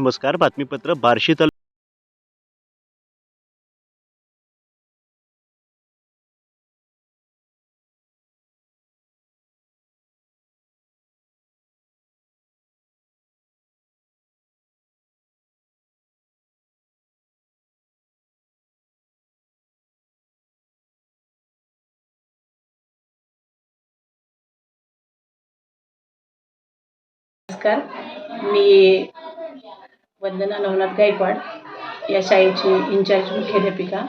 नमस्कार बातमीपत्र बार्शी तालुका नमस्कार मी वंदना नवनाथ गायकवाड या शाळेची इन्चार्ज मुख्याध्यापिका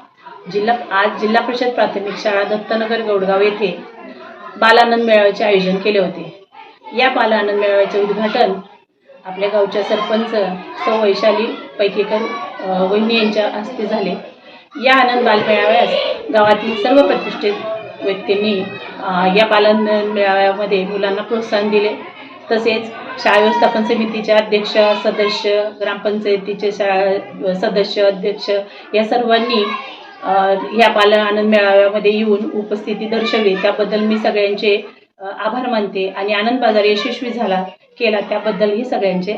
जिल्हा आज जिल्हा परिषद प्राथमिक शाळा दत्तनगर गौडगाव येथे बालानंद मेळाव्याचे आयोजन केले होते. या बालानंद मेळाव्याचे उद्घाटन आपल्या गावच्या सरपंच सौ वैशाली पैकेकर वहिनी यांच्या हस्ते झाले. या आनंद बालमेळाव्यास गावातील सर्व प्रतिष्ठित व्यक्तींनी या बालानंद मेळाव्यामध्ये मुलांना प्रोत्साहन दिले. तसेच शाळा व्यवस्थापन समितीचे अध्यक्ष सदस्य ग्रामपंचायतीचे शाळा सदस्य अध्यक्ष या सर्वांनी ह्या बाल आनंद मेळाव्यामध्ये येऊन उपस्थिती दर्शवली. त्याबद्दल मी सगळ्यांचे आभार मानते आणि आनंद बाजार यशस्वी झाला केला त्याबद्दलही सगळ्यांचे